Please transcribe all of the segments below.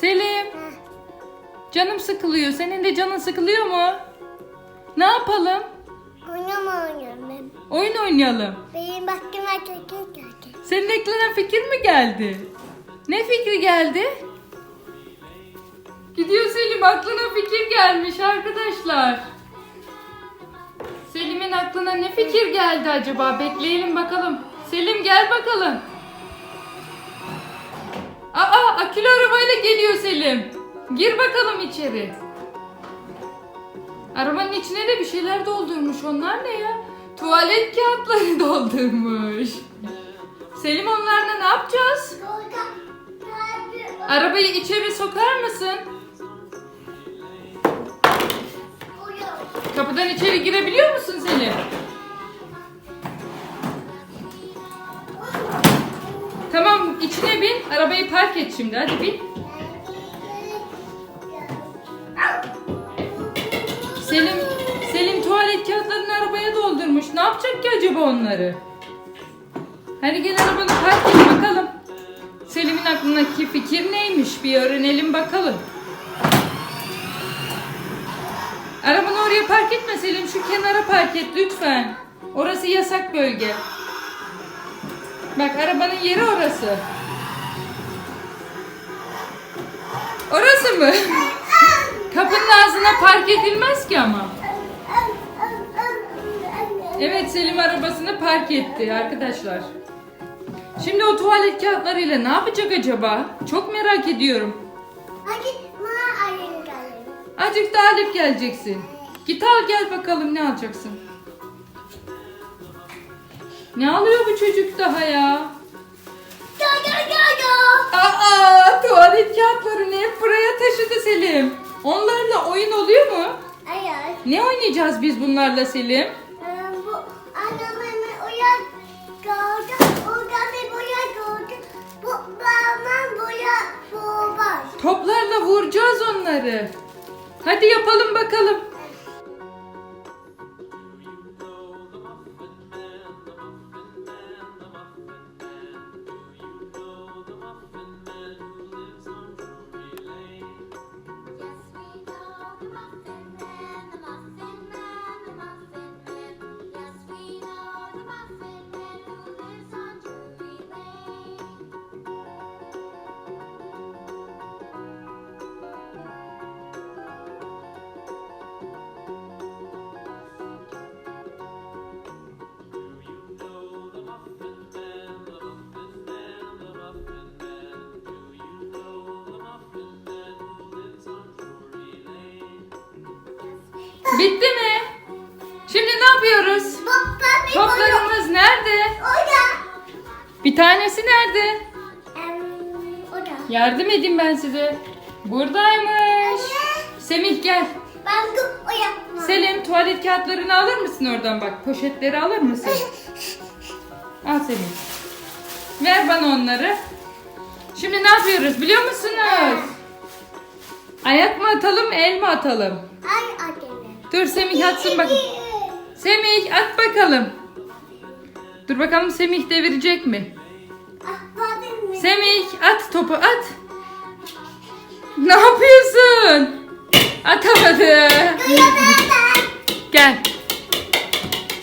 Selim, canım sıkılıyor. Senin de canın sıkılıyor mu? Ne yapalım? Oynama oynayalım. Oyun oynayalım. Benim aklıma çekil geldi. Senin aklına fikir mi geldi? Ne fikri geldi? Gidiyor Selim aklına fikir gelmiş arkadaşlar. Selim'in aklına ne fikir geldi acaba? Bekleyelim bakalım. Selim gel bakalım. Aa akülü arabayla geliyor Selim. Gir bakalım içeri. Arabanın içine de bir şeyler doldurmuş. Onlar ne ya? Tuvalet kağıtları doldurmuş. Selim onlarla ne yapacağız? Arabayı içeri sokar mısın? Kapıdan içeri girebiliyor musun Selim? Arabayı park et şimdi. Hadi bin. Selim Selim tuvalet kağıtlarını arabaya doldurmuş. Ne yapacak ki acaba onları? Hadi gel arabanı park et bakalım. Selim'in aklındaki fikir neymiş? Bir öğrenelim bakalım. Arabanı oraya park etme Selim. Şu kenara park et lütfen. Orası yasak bölge. Bak arabanın yeri orası. Orası mı? Kapının ağzına park edilmez ki ama. Evet Selim arabasını park etti arkadaşlar. Şimdi o tuvalet kağıtlarıyla ne yapacak acaba? Çok merak ediyorum. Azıcık daha alıp geleceksin. Git al gel bakalım ne alacaksın. Ne alıyor bu çocuk daha ya? Ya ya ya ya. Aa tuvalet kağıtlarını hep buraya taşıdı Selim. Onlarla oyun oluyor mu? Hayır. Ne oynayacağız biz bunlarla Selim? Ee, bu annemin uyan gördü. Orada bir boya gördü. Bu babamın boya bu var. Toplarla vuracağız onları. Hadi yapalım bakalım. Bitti mi? Şimdi ne yapıyoruz? Toplarımız nerede? Orada. Bir tanesi nerede? Orada. Yardım edeyim ben size. Buradaymış. Semih gel. Ben bu oya. Selim tuvalet kağıtlarını alır mısın oradan bak? Poşetleri alır mısın? Al Selim. Ver bana onları. Şimdi ne yapıyoruz biliyor musunuz? Ayak mı atalım, el mi atalım? Ay anne. Dur Semih atsın bak. Semih at bakalım. Dur bakalım Semih devirecek mi? Semih at topu at. Ne yapıyorsun? Atamadı. Gel.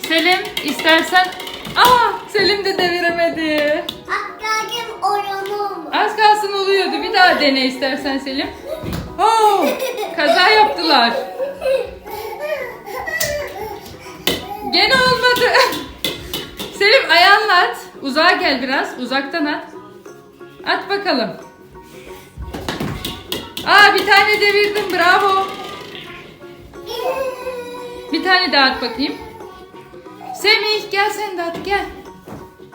Selim istersen... Aa Selim de deviremedi. Az kalsın oluyordu. Bir daha dene istersen Selim. Oo, kaza yaptılar. Selim ayağınla at. Uzağa gel biraz. Uzaktan at. At bakalım. Aa bir tane devirdim. Bravo. Bir tane daha at bakayım. Semih gel sen de at gel.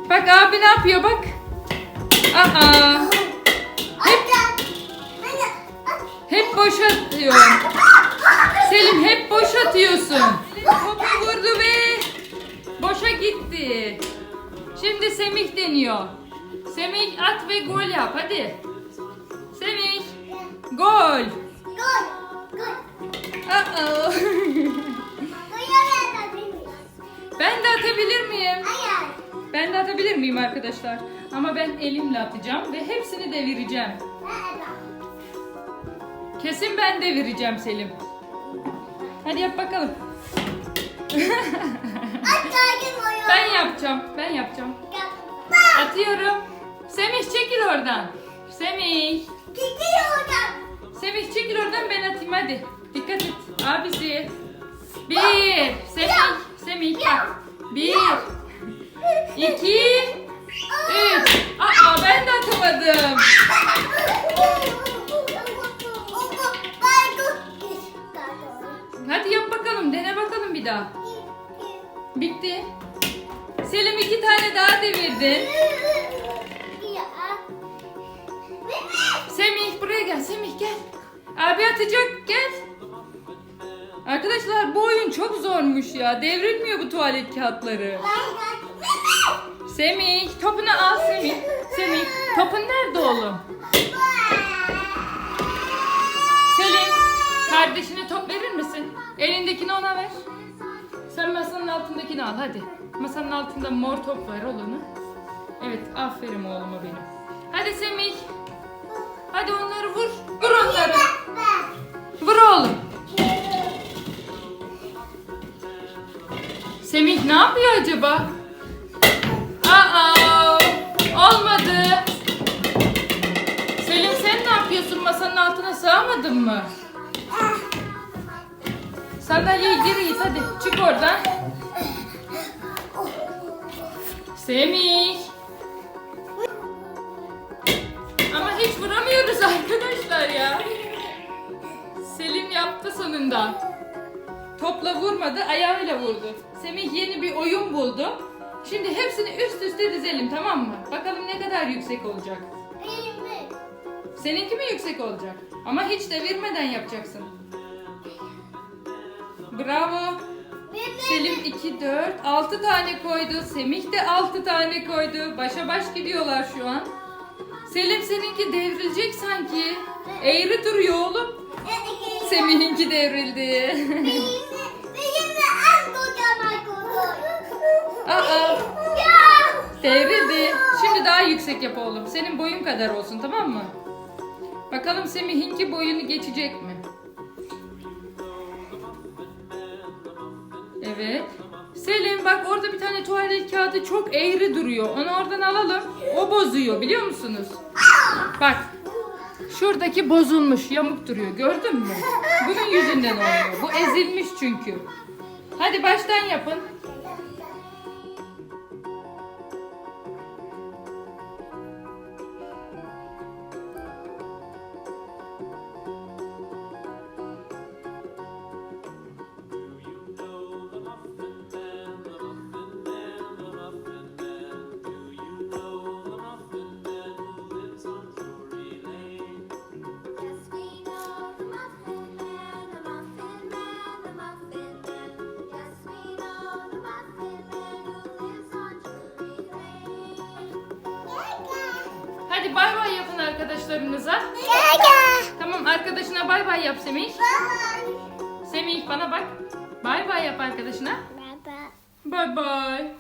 Bak abi ne yapıyor bak. Aa. Hep, hep boş atıyor. Selim hep boş atıyorsun. Semih deniyor. Semih at ve gol yap hadi. Semih gol. Gol. Gol. Ben de atabilir miyim? Hayır. Ben de atabilir miyim arkadaşlar? Ama ben elimle atacağım ve hepsini devireceğim. Kesin ben devireceğim Selim. Hadi yap bakalım. Ben yapacağım. Ben yapacağım. Atıyorum. Semih çekil oradan. Semih. Gidiyor oradan. Semih çekil oradan ben atayım hadi. Dikkat et. Abisi. Bir. Semih. Semih bak. Bir. İki. Üç. Aa ben de atamadım. Hadi yap bakalım. Dene bakalım bir daha. Bitti. Selim iki tane daha devirdin. Semih gel. Abi atacak. Gel. Arkadaşlar bu oyun çok zormuş ya. Devrilmiyor bu tuvalet kağıtları. Semih topunu al Semih. Semih topun nerede oğlum? Selim kardeşine top verir misin? Elindekini ona ver. Sen masanın altındakini al hadi. Masanın altında mor top var al onu. Evet aferin oğluma benim. Hadi Semih. Hadi onları vur. Vur onları. Vur oğlum. Semih ne yapıyor acaba? Aa, olmadı. Selim sen ne yapıyorsun? Masanın altına sığamadın mı? Sandalyeye gir Yiğit hadi. Çık oradan. Semih. Vuramıyoruz arkadaşlar ya. Selim yaptı sonunda. Topla vurmadı, ayağıyla vurdu. Semih yeni bir oyun buldu. Şimdi hepsini üst üste dizelim tamam mı? Bakalım ne kadar yüksek olacak. Seninki mi yüksek olacak? Ama hiç devirmeden yapacaksın. Bravo. Selim 2, 4, 6 tane koydu. Semih de 6 tane koydu. Başa baş gidiyorlar şu an. Selim seninki devrilecek sanki. Eğri duruyor oğlum. Semih'inki devrildi. Aa, devrildi. Şimdi daha yüksek yap oğlum. Senin boyun kadar olsun tamam mı? Bakalım Semih'inki boyunu geçecek mi? Evet. Selim bak orada bir tane tuvalet kağıdı çok eğri duruyor. Onu oradan alalım. O bozuyor biliyor musunuz? Bak. Şuradaki bozulmuş, yamuk duruyor. Gördün mü? Bunun yüzünden oluyor. Bu ezilmiş çünkü. Hadi baştan yapın. Hadi bay bay yapın arkadaşlarınıza. Tamam arkadaşına bay bay yap Semih. Semih bana bak. Bay bay yap arkadaşına. Bay bay.